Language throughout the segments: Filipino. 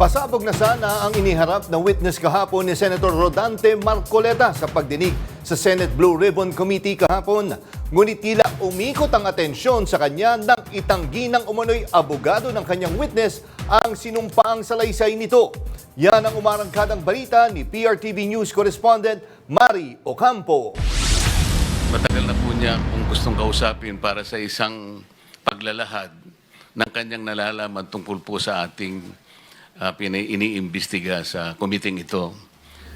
Pasabog na sana ang iniharap na witness kahapon ni Senator Rodante Marcoleta sa pagdinig sa Senate Blue Ribbon Committee kahapon. Ngunit tila umikot ang atensyon sa kanya nang itanggi ng umano'y abogado ng kanyang witness ang sinumpaang salaysay nito. Yan ang umarangkadang balita ni PRTV News correspondent Mari Ocampo. Matagal na po niya kung gustong kausapin para sa isang paglalahad ng kanyang nalalaman tungkol po sa ating uh, iniimbestiga sa komiting ito.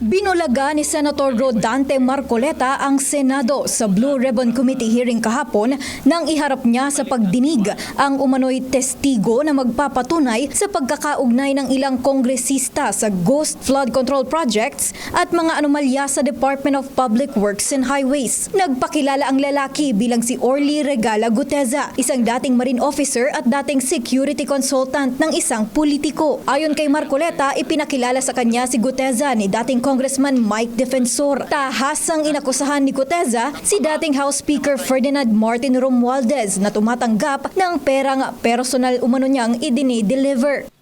Binulaga ni Senator Rodante Marcoleta ang Senado sa Blue Ribbon Committee hearing kahapon nang iharap niya sa pagdinig ang umano'y testigo na magpapatunay sa pagkakaugnay ng ilang kongresista sa ghost flood control projects at mga anomalya sa Department of Public Works and Highways. Nagpakilala ang lalaki bilang si Orly Regala Guteza, isang dating marine officer at dating security consultant ng isang politiko. Ayon kay Marcoleta, ipinakilala sa kanya si Guteza ni dating Congressman Mike Defensor. Tahasang inakusahan ni Guteza si dating House Speaker Ferdinand Martin Romualdez na tumatanggap ng perang personal umano niyang idini-deliver.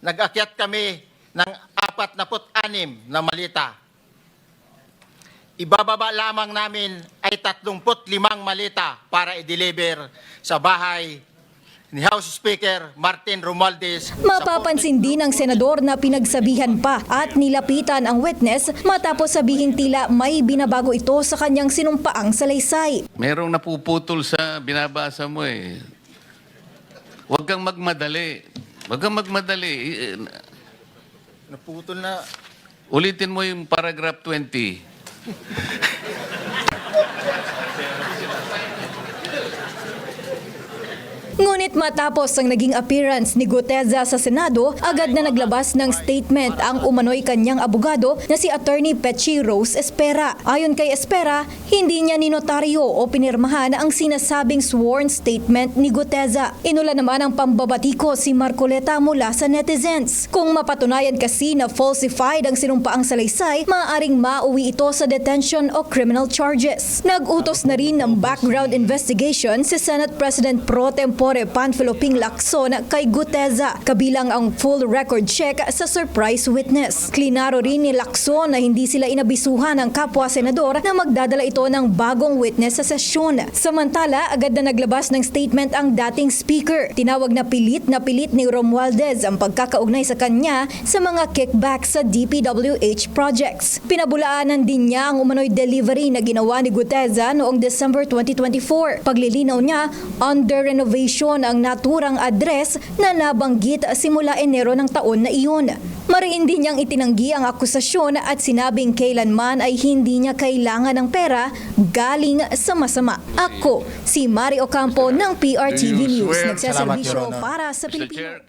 nag-akyat kami ng 46 na malita. Ibababa lamang namin ay 35 malita para i-deliver sa bahay ni House Speaker Martin Romualdez. Mapapansin din ng senador na pinagsabihan pa at nilapitan ang witness matapos sabihin tila may binabago ito sa kanyang sinumpaang salaysay. Merong napuputol sa binabasa mo eh. Huwag kang magmadali. Huwag kang magmadali. Eh, Naputol na. Ulitin mo yung paragraph 20. Ngunit matapos ang naging appearance ni Guteza sa Senado, agad na naglabas ng statement ang umano'y kanyang abogado na si Attorney Pechi Rose Espera. Ayon kay Espera, hindi niya ninotaryo o pinirmahan ang sinasabing sworn statement ni Guteza. Inula naman ang pambabatiko si Marcoleta mula sa netizens. Kung mapatunayan kasi na falsified ang sinumpaang salaysay, maaaring mauwi ito sa detention o criminal charges. Nag-utos na rin ng background investigation si Senate President Pro Tempore Panfilo Ping Lacson kay Guteza, kabilang ang full record check sa surprise witness. Klinaro rin ni Lacson na hindi sila inabisuhan ng kapwa senador na magdadala ito ng bagong witness sa sesyon. Samantala, agad na naglabas ng statement ang dating speaker. Tinawag na pilit na pilit ni Romualdez ang pagkakaugnay sa kanya sa mga kickback sa DPWH projects. Pinabulaanan din niya ang umano'y delivery na ginawa ni Guteza noong December 2024. Paglilinaw niya, under renovation ang naturang address na nabanggit simula Enero ng taon na iyon. Mariin din niyang itinanggi ang akusasyon at sinabing kailanman ay hindi niya kailangan ng pera galing sa masama. Ako, si Mari Ocampo ng PRTV News. Nagsaservisyo para sa Mr.